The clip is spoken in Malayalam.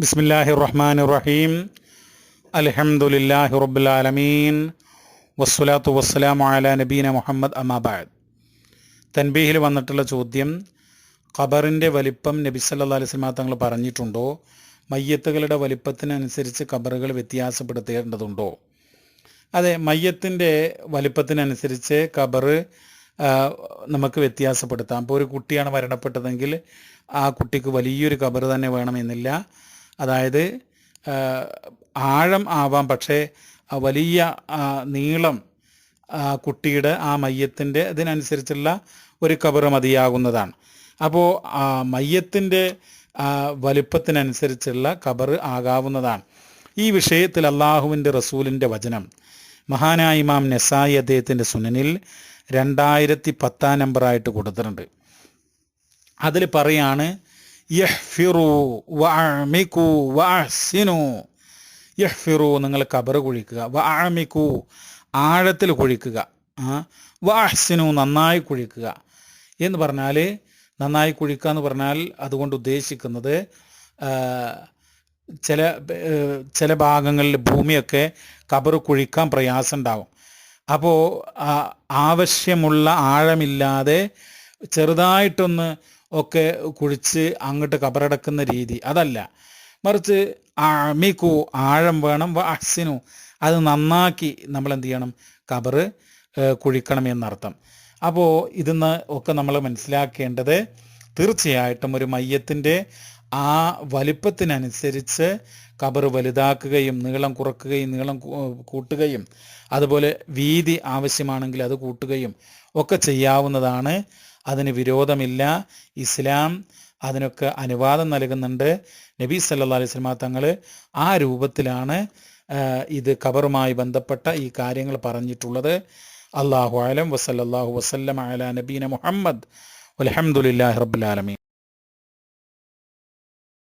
ബിസ്മില്ലാഹി റഹ്മാൻ റഹീം അലഹമുല്ലാഹി റബുലാലമീൻ വസ്സലാത്തു വസ്സലാം അല നബീന മുഹമ്മദ് അമാബാദ് തൻബീഹിൽ വന്നിട്ടുള്ള ചോദ്യം ഖബറിന്റെ വലിപ്പം നബി സല്ലാ അലൈഹി സ്വലാ തങ്ങൾ പറഞ്ഞിട്ടുണ്ടോ? മയ്യത്തുകളുടെ വലിപ്പത്തിനനുസരിച്ച് ഖബറുകൾ വ്യത്യാസപ്പെടുത്തേണ്ടതുണ്ടോ? അതെ മയ്യത്തിന്റെ വലിപ്പത്തിനനുസരിച്ച് ഖബറ് നമുക്ക് വ്യത്യാസപ്പെടുത്താം. ഇപ്പോൾ ഒരു കുട്ടിയാണ് മരണപ്പെട്ടതെങ്കിൽ ആ കുട്ടിക്ക് വലിയൊരു ഖബർ തന്നെ വേണമെന്നില്ല. അതായത് ആഴം ആവാം പക്ഷേ വലിയ നീളം കുട്ടിയുടെ ആ മയ്യത്തിന്റെ ഇതിനനുസരിച്ചുള്ള ഒരു കബർ മതിയാകുന്നതാണ്. അപ്പോൾ മയ്യത്തിന്റെ വലിപ്പത്തിനനുസരിച്ചുള്ള ഖബർ ആകാവുന്നതാണ്. ഈ വിഷയത്തിൽ അള്ളാഹുവിന്റെ റസൂലിന്റെ വചനം മഹാനായ ഇമാം നെസായി അദ്ദേഹത്തിന്റെ സുനനിൽ രണ്ടായിരത്തി പത്താം നമ്പറായിട്ട് കൊടുത്തിട്ടുണ്ട്. അതിൽ പറയാണ് യഹ്ഫിറു വഅമിക്കു വഅഹ്സിനു. യഹ്ഫിറു നിങ്ങൾ ഖബർ കുഴിക്കുക. വഅമിക്കു ആഴത്തിൽ കുഴിക്കുക. വഅഹ്സിനു നന്നായി കുഴിക്കുക. എന്ന് പറഞ്ഞാൽ നന്നായി കുഴിക്കുക എന്ന് പറഞ്ഞാൽ അതുകൊണ്ട് ഉദ്ദേശിക്കുന്നത് ചില ചില ഭാഗങ്ങളിൽ ഭൂമിയൊക്കെ കബർ കുഴിക്കാൻ പ്രയാസം ഉണ്ടാവും. അപ്പോൾ ആവശ്യമുള്ള ആഴമില്ലാതെ ചെറുതായിട്ടൊന്ന് ഒക്കെ കുഴിച്ച് അങ്ങോട്ട് കബറടക്കുന്ന രീതി. അതല്ല. മറിച്ച് അമിക്കു ആഴം വേണം. അഹ്സിനു. അത് നന്നാക്കി നമ്മൾ എന്ത് ചെയ്യണം? കബറ് കുഴിക്കണം എന്നർത്ഥം. അപ്പോൾ ഇതിന്ന് ഒക്കെ നമ്മൾ മനസ്സിലാക്കേണ്ടത് തീർച്ചയായിട്ടും ഒരു മയ്യത്തിന്റെ ആ വലിപ്പത്തിനനുസരിച്ച് കബർ വലുതാക്കുകയും നീളം കുറക്കുകയും നീളം കൂട്ടുകയും അതുപോലെ വീതി ആവശ്യമാണെങ്കിൽ അത് കൂട്ടുകയും ഒക്കെ ചെയ്യാവുന്നതാണ്. അതിന് വിരോധമില്ല. ഇസ്ലാം അതിനൊക്കെ അനുവാദം നൽകുന്നുണ്ട്. നബി സല്ലാ അലൈഹി സ്വലാ തങ്ങൾ ആ രൂപത്തിലാണ് ഇത് ഖബറുമായി ബന്ധപ്പെട്ട ഈ കാര്യങ്ങൾ പറഞ്ഞിട്ടുള്ളത്. അള്ളാഹു ആലം വസല്ലാഹു വസല്ലം അല നബീന മുഹമ്മദ്. അലഹമുല്ലാ റബ്ബുലാലമീൻ